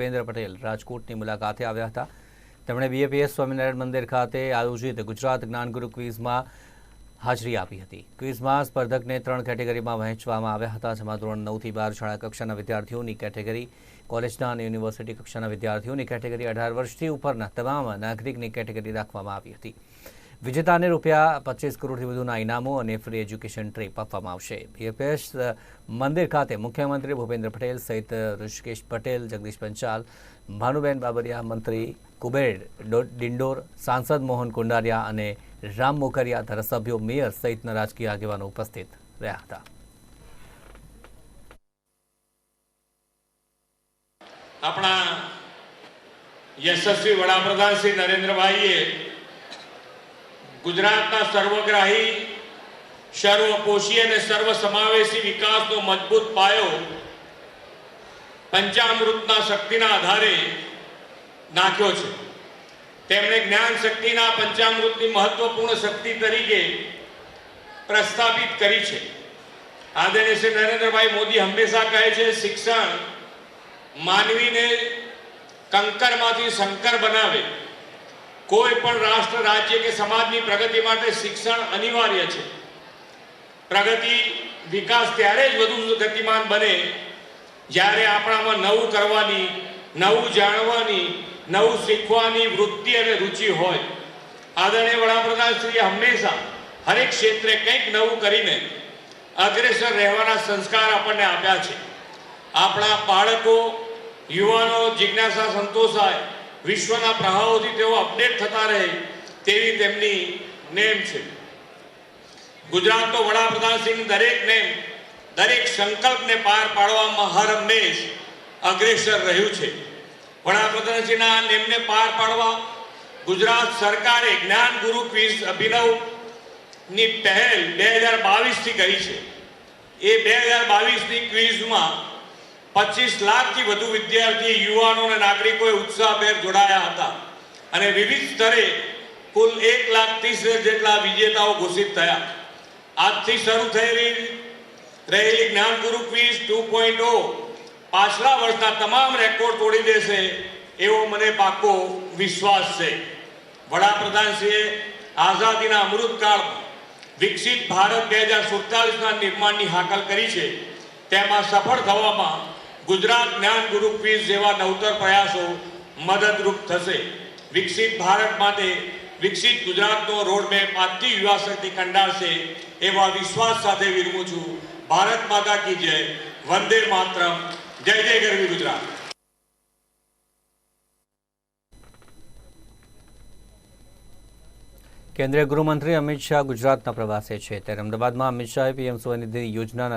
ભૂપેન્દ્ર પટેલ રાજકોટની મુલાકાતે આવ્યા હતા. તેમણે બીએપીએસ સ્વામિનારાયણ મંદિર ખાતે આયોજિત ગુજરાત જ્ઞાનગુરુ ક્વિઝમાં હાજરી આપી હતી. ક્વિઝમાં સ્પર્ધકને ત્રણ કેટેગરીમાં વહેંચવામાં આવ્યા હતા, જેમાં ધોરણ નવથી બાર શાળા કક્ષાના વિદ્યાર્થીઓની કેટેગરી, કોલેજના અને યુનિવર્સિટી કક્ષાના વિદ્યાર્થીઓની કેટેગરી અઢાર વર્ષથી ઉપરના તમામ નાગરિકની કેટેગરી રાખવામાં આવી હતી. વિજેતાને રૂપિયા પચીસ કરોડથી વધુના ઇનામો અને ફ્રી એજ્યુકેશન ટ્રીપ આપવામાં આવશે. બીએપીએસ મંદિર ખાતે મુખ્યમંત્રી ભૂપેન્દ્ર પટેલ સહિત ઋષિકેશ પટેલ, જગદીશ પંચાલ, ભાનુબેન બાબરિયા, મંત્રી કુબેર ડિંડોર, સાંસદ મોહન કુંડારિયા અને રામ મોકરિયા ધારાસભ્યો મેયર સહિતના રાજકીય આગેવાનો ઉપસ્થિત રહ્યા હતા. આપણા યશસ્વી વડાપ્રધાન શ્રી નરેન્દ્રભાઈએ ગુજરાતના સર્વગ્રાહી, સર્વપોષી અને સર્વ સમાવેશી વિકાસનો મજબૂત પાયો પંચામૃતના શક્તિના આધારે નાખ્યો છે. તેમણે જ્ઞાન શક્તિના પંચામૃતની મહત્વપૂર્ણ શક્તિ તરીકે પ્રસ્થાપિત કરી છે. આદરણીય શ્રી નરેન્દ્રભાઈ મોદી હંમેશા કહે છે, શિક્ષણ માનવીને કંકરમાંથી શંકર બનાવે. કોઈ પણ રાષ્ટ્ર, રાજ્ય કે સમાજની પ્રગતિ માટે શિક્ષણ અનિવાર્ય છે. પ્રગતિ, વિકાસ ત્યારે જ વધુ ગતિમાન બને જ્યારે આપણામાં નવું કરવાની, નવું જાણવાની, નવું શીખવાની વૃત્તિ અને રુચિ હોય. આદરણીય વડાપ્રધાન શ્રી, હંમેશા હરેક ક્ષેત્રે કંઈક નવું કરીને અગ્રેસર રહેવાના સંસ્કાર આપણને આપ્યા છે. આપણા બાળકો, યુવાનો, જિજ્ઞાસા સંતોષાય. વિશ્વના પ્રવાહોથી તેઓ અપડેટ થતા રહે તેવી તેમની નેમ છે. ગુજરાત તો વડાપ્રધાન શ્રીની દરેક નેમ, દરેક સંકલ્પને પાર પાડવામાં હર હંમેશ અગ્રેસર રહ્યું છે. વડાપ્રધાન શ્રીના આ નેમને પાર પાડવા ગુજરાત સરકારે જ્ઞાન ગુરુ ક્વિઝ અભિનવની પહેલ બે હજાર બાવીસથી કરી છે. એ બે હજાર બાવીસની ક્વિઝમાં પચીસ લાખથી વધુ વિદ્યાર્થી યુવાનો અને નાગરિકોએ ઉત્સાહભેર જોડાયા હતા. અને વિવિધ સ્તરે કુલ એક લાખ ત્રીસ જેટલા વિજેતાઓ ઘોષિત થયા. આજથી શરૂ થયેલી રહેલી જ્ઞાનગુરુ ક્વિઝ ટુ પોઈન્ટ પાછલા વર્ષના તમામ રેકોર્ડ તોડી દેશે એવો મને પાકો વિશ્વાસ છે. વડાપ્રધાનશ્રીએ આઝાદીના અમૃતકાળમાં વિકસિત ભારત બે હજાર સુડતાલીસના નિર્માણની હાકલ કરી છે. તેમાં સફળ થવામાં ગુજરાત જ્ઞાન ગુરુ ક્વિઝ જેવા નવતર પ્રયાસો મદદરૂપ થશે. વિકસિત ભારત માટે વિકસિત ગુજરાતનો રોડમેપ આજથી યુવા શક્તિ કંડારશે એવા વિશ્વાસ સાથે વિરમું છું. ભારત માતા કી જય. વંદે માતરમ. જય જય ગરવી ગુજરાત. કેન્દ્રીય ગૃહમંત્રી અમિત શાહ ગુજરાતના પ્રવાસે છે. ત્યારે અમદાવાદમાં અમિત શાહે પીએમ સ્વનિધિ યોજનાના